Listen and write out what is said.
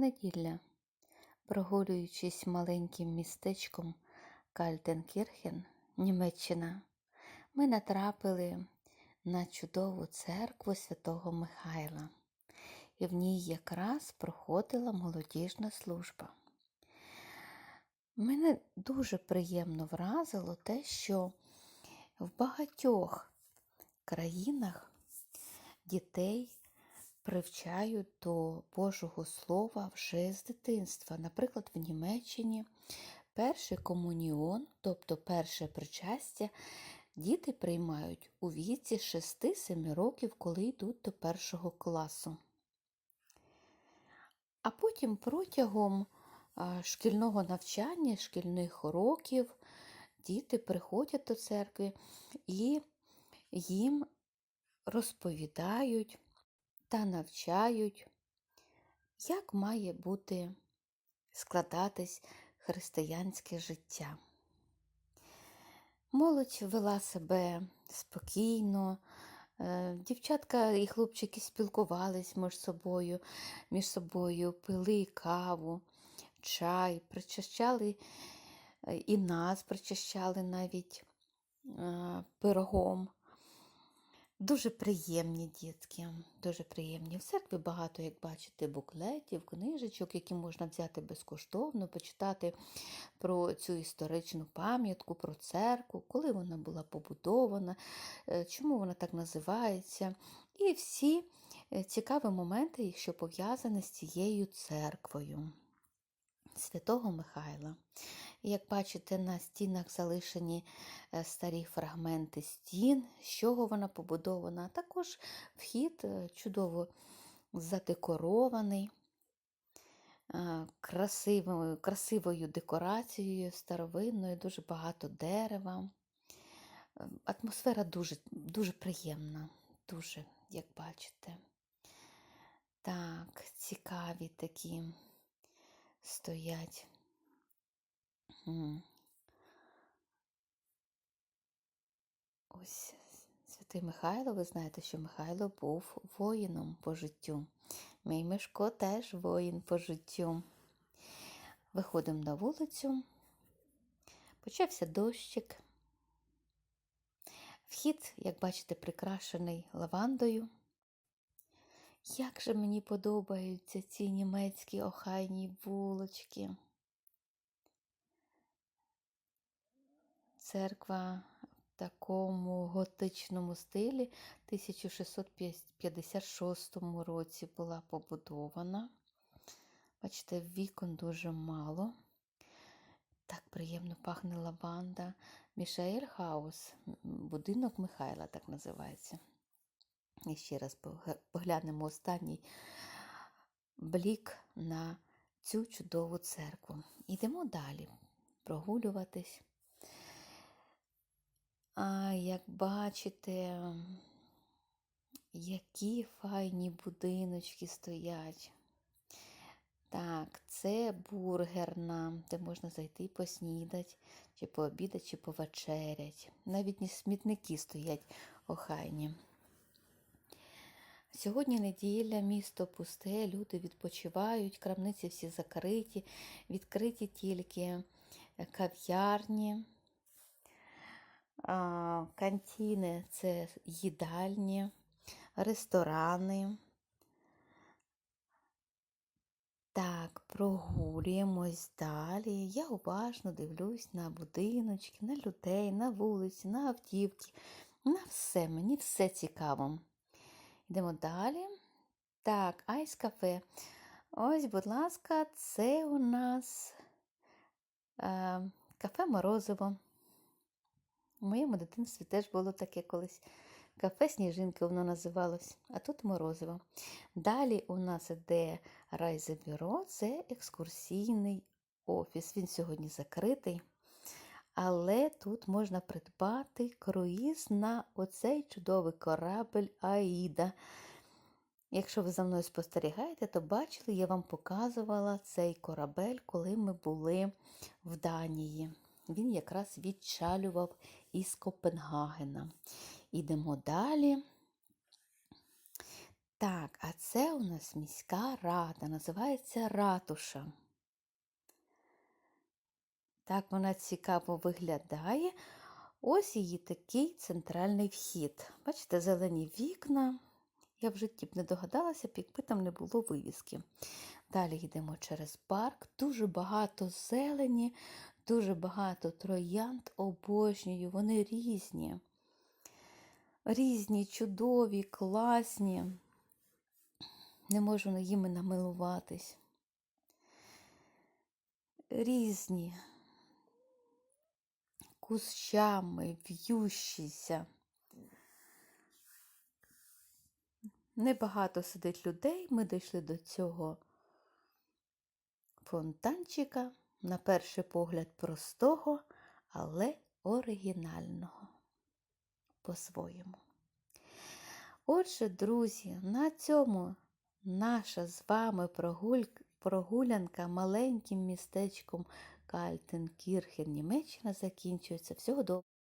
Неділя. Прогулюючись маленьким містечком Кальтенкірхен, Німеччина, ми натрапили на чудову церкву святого Михайла, і в ній якраз проходила молодіжна служба. Мене дуже приємно вразило те, що в багатьох країнах дітей привчають до Божого Слова вже з дитинства. Наприклад, в Німеччині перший комуніон, тобто перше причастя, діти приймають у віці 6-7 років, коли йдуть до першого класу. А потім протягом шкільного навчання, шкільних років діти приходять до церкви і їм розповідають та навчають, як має бути складатись християнське життя. Молодь вела себе спокійно, е, дівчатка і хлопчики спілкувались між собою, між собою пили каву, чай, причащали е, і нас причащали навіть е, пирогом. Дуже приємні дітки, дуже приємні. В церкві багато, як бачите, буклетів, книжечок, які можна взяти безкоштовно, почитати про цю історичну пам'ятку, про церкву, коли вона була побудована, е, чому вона так називається. І всі е, цікаві моменти, що пов'язані з цією церквою. Святого Михайла. Як бачите, на стінах залишені е, старі фрагменти стін, з чого вона побудована. Також вхід е, чудово задекорований, е, красивою, красивою декорацією старовинною, дуже багато дерева. Атмосфера дуже, дуже приємна, дуже, як бачите. Так, цікаві такі стоять. Ось святий Михайло, ви знаєте, що Михайло був воїном по життю. Мій Мишко теж воїн по життю. Виходимо на вулицю, почався дощик. Вхід, як бачите, прикрашений лавандою. Як же мені подобаються ці німецькі охайні вулочки. Церква в такому готичному стилі в 1656 році була побудована. Бачите, вікон дуже мало. Так приємно пахне лаванда. Мішаель Хаус, будинок Михайла, так називається. І ще раз поглянемо останній блік на цю чудову церкву. Йдемо далі прогулюватись. А як бачите, які файні будиночки стоять. Так, це бургерна, де можна зайти поснідати, чи пообідати, чи повечерять. Навіть не смітники стоять охайні. Сьогодні неділя, місто пусте, люди відпочивають, крамниці всі закриті, відкриті тільки кав'ярні, кантіни це їдальні, ресторани. Так, прогулюємось далі. Я уважно дивлюсь на будиночки, на людей, на вулиці, на автівки, на все. Мені все цікаво. Йдемо далі. Так, айс кафе. Ось, будь ласка, це у нас е, кафе Морозиво. У моєму дитинстві теж було таке колись. Кафе Сніжинки воно називалось, а тут морозиво. Далі у нас іде райзебюро, це екскурсійний офіс. Він сьогодні закритий. Але тут можна придбати круїз на оцей чудовий корабель Аїда. Якщо ви за мною спостерігаєте, то бачили, я вам показувала цей корабель, коли ми були в Данії. Він якраз відчалював із Копенгагена. Ідемо далі. Так, а це у нас міська рада, називається ратуша. Так вона цікаво виглядає. Ось її такий центральний вхід. Бачите, зелені вікна. Я в житті б не догадалася, якби там не було вивіски. Далі йдемо через парк. Дуже багато зелені, дуже багато троянд обожнюю. Вони різні. Різні, чудові, класні. Не можу їми намилуватись. Різні, кущами, в'ющіся. Небагато сидить людей. Ми дійшли до цього фонтанчика, на перший погляд, простого, але оригінального по-своєму. Отже, друзі, на цьому наша з вами прогулянка маленьким містечком Кальтенкірхен, Німеччина закінчується. Всього доброго.